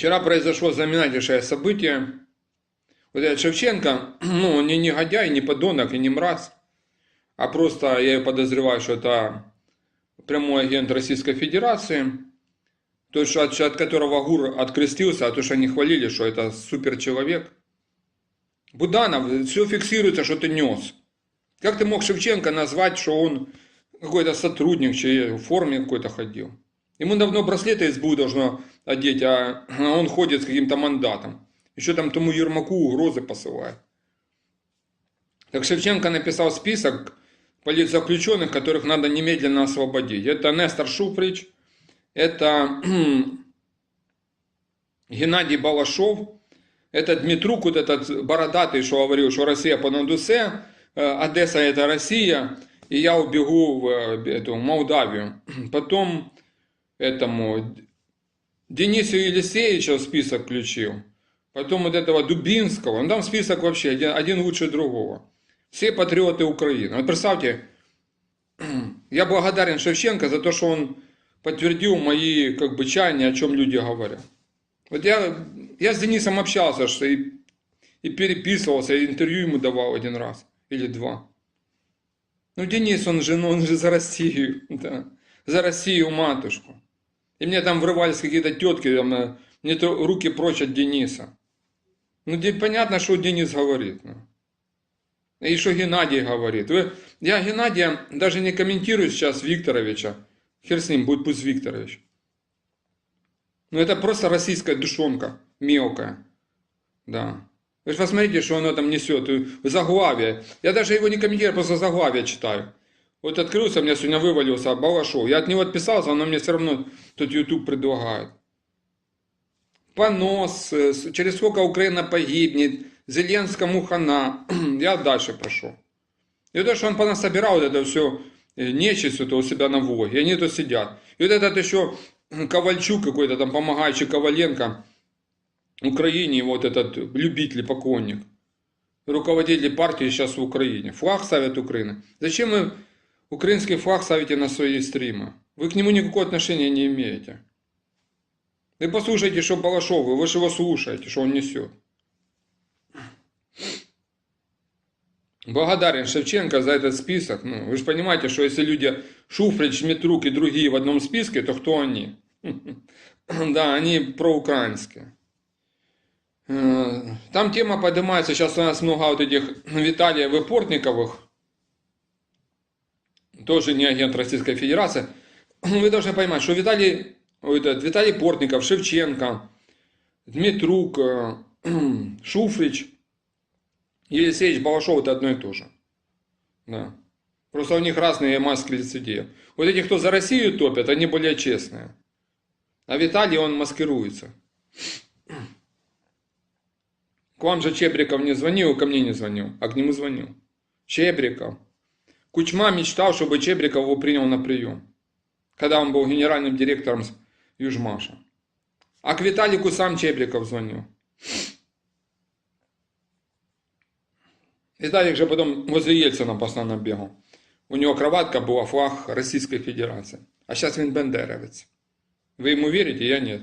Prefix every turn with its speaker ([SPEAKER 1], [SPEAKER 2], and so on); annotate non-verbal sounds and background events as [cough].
[SPEAKER 1] Вчера произошло знаменательное событие. Вот этот Шевченко, [clears throat] ну, он не негодяй, не подонок и не мразь, а просто я подозреваю, что это прямой агент Российской Федерации, то, что от, от которого ГУР открестился, а то, что они хвалили, что это суперчеловек. Буданов, все фиксируется, что ты нес. Как ты мог Шевченко назвать, что он какой-то сотрудник, чей в форме какой-то ходил? Ему давно браслеты СБУ должно одеть, а [clears throat] он ходит с каким-то мандатом. Еще там тому Ермаку угрозы посылает. Так Шевченко написал список политзаключенных, которых надо немедленно освободить. Это Нестор Шуфрич, это [clears throat] Геннадий Балашов, это Дмитрук, вот этот бородатый, что говорил, что Россия по Надусе, Одесса это Россия, и я убегу в эту Молдавию. [clears throat] Потом этому Денису Елисеевича в список включил. Потом вот этого Дубинского. Ну там список вообще один, один лучше другого. Все патриоты Украины. Вот представьте, [clears throat] я благодарен Шевченко за то, что он подтвердил мои как бы чаяния, о чем люди говорят. Вот я, я с Денисом общался, что и, и переписывался, и интервью ему давал один раз или два. Ну, Денис, он же, ну, он же за Россию, [laughs] да, за Россию матушку. И мне там врывались какие-то тетки, там, э, мне то руки прочь от Дениса. Ну, понятно, что Денис говорит. Ну. И что Геннадий говорит. Вы, я Геннадия даже не комментирую сейчас Викторовича. Хер с ним, будет пусть Викторович. Но это просто российская душонка, мелкая. Да. Вы же посмотрите, что оно там несет. Заглавие. Я даже его не комментирую, просто заглавие читаю. Вот открылся, мне сегодня вывалился Балашов. Я от него отписался, но мне все равно тут YouTube предлагает. Понос, э, через сколько Украина погибнет, Зеленскому хана. [clears throat] Я дальше прошел. И то, что он понасобирал вот это все э, нечисть это у себя на Волге. И они тут сидят. И вот этот еще Ковальчук какой-то там, помогающий Коваленко, Украине, вот этот любитель, поклонник, руководитель партии сейчас в Украине. Флаг ставят Украины. Зачем вы украинский флаг ставите на свои стримы? Вы к нему никакого отношения не имеете. Вы послушайте, что Балашов, вы же его слушаете, что он несет. Благодарен Шевченко за этот список. Ну, вы же понимаете, что если люди Шуфрич, Метрук и другие в одном списке, то кто они? [clears throat] Да, они проукраинские. Э, там тема поднимается, сейчас у нас много вот этих Виталиев и Портниковых, тоже не агент Российской Федерации. Вы должны понимать, что Виталий, этот, Виталий Портников, Шевченко, Дмитрук, э, [clears throat] Шуфрич, Елисеевич, Балашов это одно и то же. Да. Просто у них разные маски лицедеев. Вот эти, кто за Россию топят, они более честные. А Виталий, он маскируется. К вам же Чебриков не звонил, ко мне не звонил, а к нему звонил. Чебриков. Кучма мечтал, чтобы Чебриков его принял на прием, когда он был генеральным директором Южмаша. А к Виталику сам Чебриков звонил. Виталик же потом возле Ельцина постоянно бегал. У него кроватка была флаг Российской Федерации. А сейчас он бендеровец. Вы ему верите? Я нет.